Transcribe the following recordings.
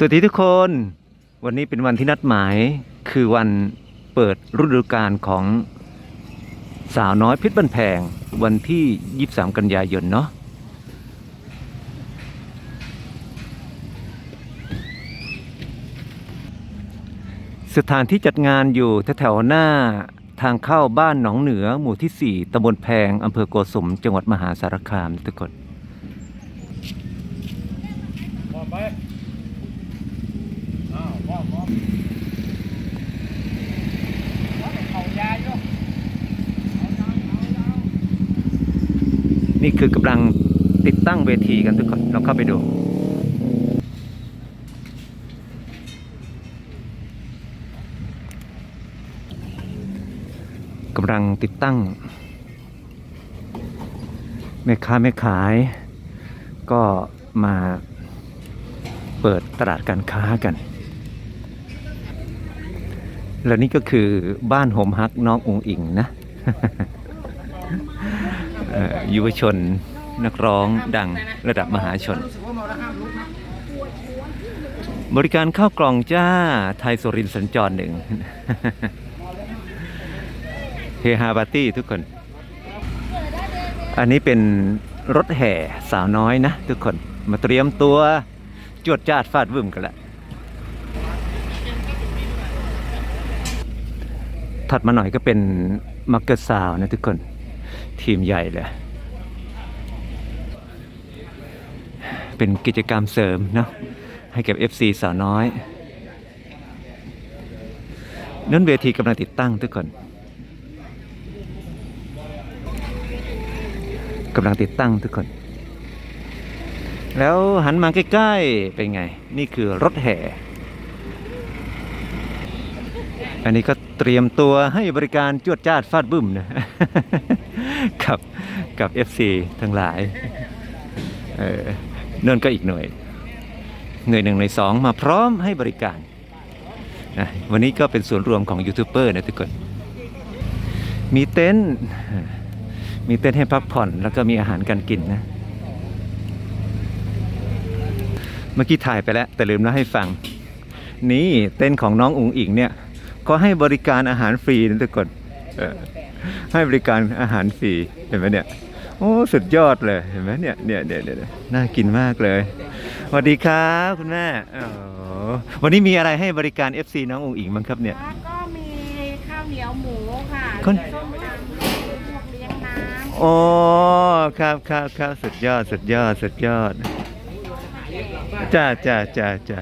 สวัสดีทุกคน วันนี้เป็นวันที่นัดหมายคือวันเปิดฤดูกาลของสาวน้อยเพชรบันแพงวันที่ 23 กันยายนเนาะสถานที่จัดงานอยู่แถวๆหน้าทางเข้าบ้านหนองเหนือหมู่ที่ 4ตำบลแพงอำเภอโกสม จังหวัดมหาสารคามทุกคนไป นี่คือกำลังติดตั้งเวทีกันทุกคนลองเข้าไปดูกำลังติดตั้งแม่ค้าแม่ขาย ก็มาเปิดตลาดการค้ากัน และนี่ก็คือบ้านโฮมฮักน้ององอิงนะยุวชนนักร้องดังระดับมหาชน บริการข้าวกล่องจ้าไทยสุรินสัญจรหนึ่งเฮฮาปาร์ตี้ทุกคน อันนี้เป็นรถแห่สาวน้อยนะทุกคนมาเตรียมตัวจวดจาดฟาดวึ่มกันละ ถัดมาหน่อยก็เป็นมักเกอร์ซาวนะทุกคน ทีมใหญ่เลย เป็นกิจกรรมเสริมเนาะให้กับ FC สาวน้อยนั่นเวทีกำลังติดตั้งทุกคนกำลังติดตั้งทุกคน แล้วหันมาใกล้ ๆ เป็นไง นี่คือรถแห่ อันนี้ก็เตรียมตัวให้บริการจวดจ้าดฟาดบึ้มนะกับกับ FC ทั้งหลายเออนั่นก็อีกหน่วย หน่วยหนึ่งหน่วยสองมาพร้อมให้บริการนะวันนี้ก็เป็นส่วนรวมของยูทูบเบอร์นะทุกคน มีเต็นท์มีเต็นท์ให้พักผ่อนแล้วก็มีอาหารการกินนะ เมื่อกี้ถ่ายไปแล้ว แต่ลืมเล่าให้ฟัง นี่เต็นท์ของน้องอุ๋งอิงเนี่ย ก็ให้บริการอาหารฟรีนะทุกคนเออให้บริการอาหารฟรีเห็นไหมเนี่ยโอ้สุดยอดเลยเห็นไหมเนี่ยเนี่ยเนี่ยเนี่ยน่ากินมากเลยสวัสดีครับคุณแม่อ๋อวันนี้มีอะไรให้บริการ FC น้องอุ๋งอิงบ้างครับเนี่ยแล้วก็มีข้าวเหนียวหมูค่ะคนส้มตำให้พวกเลี้ยงน้ำโอ้ครับครับครับสุดยอดสุดยอดสุดยอดจ้าจ้าจ้าจ้า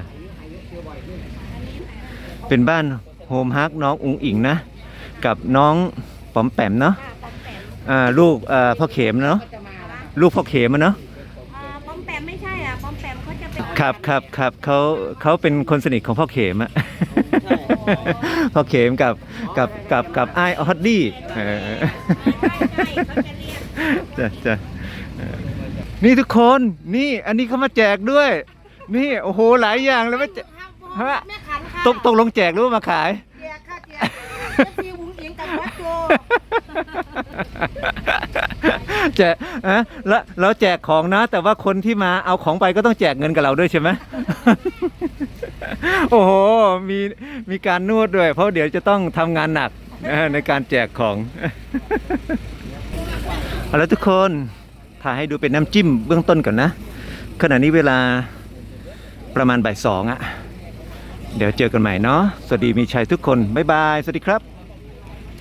เป็นบ้าน โฮมฮักน้องอุ๋งอิงนะ กับน้องป๋อมแปมเนาะค่ะป้อมแปมอ่าลูกเอ่อพ่อเข็มเนาะจะมาละลูกพ่อเข็มอะเนาะอ่าป้อมแปมไม่ใช่อะป้อมแปมเขาจะเป็นครับครับครับเขาเขาเป็นคนสนิทของพ่อเข็มอะ พ่อเข็มกับกับกับกับไอ้ายออดดี้เออ ใช่ใช่เขาจะเรียก จ้ะจ้ะเออนี่ทุกคนนี่อันนี้เขามาแจกด้วย นี่โอ้โหหลายอย่างเลยมาแจก ฮะแม่ขันค่ะ ตกตกลงแจกหรือว่ามาขาย แจกค่ะแจกเอฟซีวุ้งอิงกับวัดโจแจกอะแล้วเราแจกของนะ แต่ว่าคนที่มาเอาของไปก็ต้องแจกเงินกับเราด้วยใช่ไหม โอ้โห มีมีการนวดด้วย เพราะเดี๋ยวจะต้องทำงานหนักนะในการแจกของ เอาละทุกคนถ่ายให้ดูเป็นน้ำจิ้มเบื้องต้นก่อนนะ ขณะนี้เวลาประมาณบ่ายสองอะ เดี๋ยวเจอกันใหม่เนาะสวัสดีมีชัยทุกคน บ๊ายบาย สวัสดีครับ